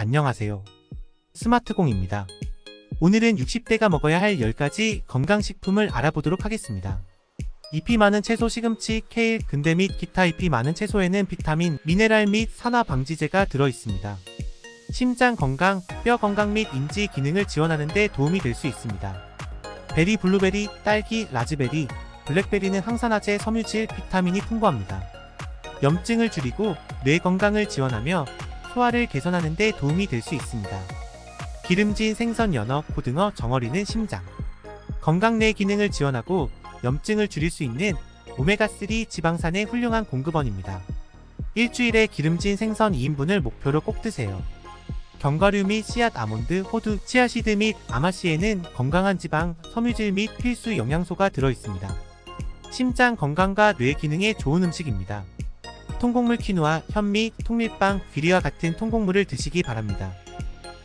안녕하세요. 스마트공입니다. 오늘은 60대가 먹어야 할 10가지 건강식품을 알아보도록 하겠습니다. 잎이 많은 채소 시금치, 케일, 근대 및 기타 잎이 많은 채소에는 비타민, 미네랄 및 산화 방지제가 들어있습니다. 심장 건강, 뼈 건강 및 인지 기능을 지원하는 데 도움이 될 수 있습니다. 베리, 블루베리, 딸기, 라즈베리, 블랙베리는 항산화제, 섬유질, 비타민이 풍부합니다. 염증을 줄이고 뇌 건강을 지원하며 소화를 개선하는 데 도움이 될 수 있습니다. 기름진 생선, 연어, 고등어, 정어리는 심장, 건강 내 기능을 지원하고 염증을 줄일 수 있는 오메가3 지방산의 훌륭한 공급원입니다. 일주일에 기름진 생선 2인분을 목표로 꼭 드세요. 견과류 및 씨앗 아몬드, 호두, 치아시드 및 아마씨에는 건강한 지방, 섬유질 및 필수 영양소가 들어있습니다. 심장 건강과 뇌 기능에 좋은 음식입니다. 통곡물 키누아, 현미, 통밀빵, 귀리와 같은 통곡물을 드시기 바랍니다.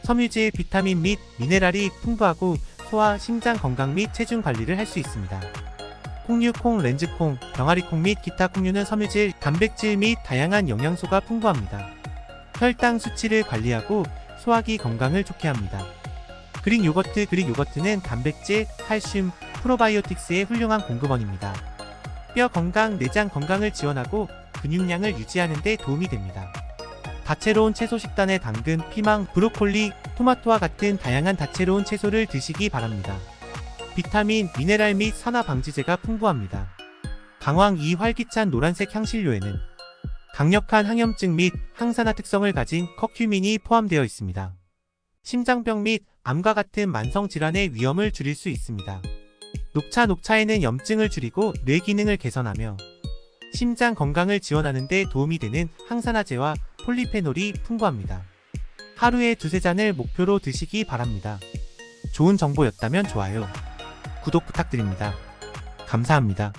섬유질, 비타민 및 미네랄이 풍부하고 소화, 심장 건강 및 체중 관리를 할 수 있습니다. 콩류, 콩, 렌즈콩, 병아리콩 및 기타 콩류는 섬유질, 단백질 및 다양한 영양소가 풍부합니다. 혈당 수치를 관리하고 소화기 건강을 좋게 합니다. 그릭 요거트, 그릭 요거트는 단백질, 칼슘, 프로바이오틱스의 훌륭한 공급원입니다. 뼈 건강, 내장 건강을 지원하고 근육량을 유지하는 데 도움이 됩니다. 다채로운 채소 식단에 당근, 피망, 브로콜리, 토마토와 같은 다양한 다채로운 채소를 드시기 바랍니다. 비타민, 미네랄 및 산화 방지제가 풍부합니다. 강황 이 활기찬 노란색 향신료에는 강력한 항염증 및 항산화 특성을 가진 커큐민이 포함되어 있습니다. 심장병 및 암과 같은 만성 질환의 위험을 줄일 수 있습니다. 녹차 녹차에는 염증을 줄이고 뇌 기능을 개선하며 심장 건강을 지원하는 데 도움이 되는 항산화제와 폴리페놀이 풍부합니다. 하루에 두세 잔을 목표로 드시기 바랍니다. 좋은 정보였다면 좋아요, 구독 부탁드립니다. 감사합니다.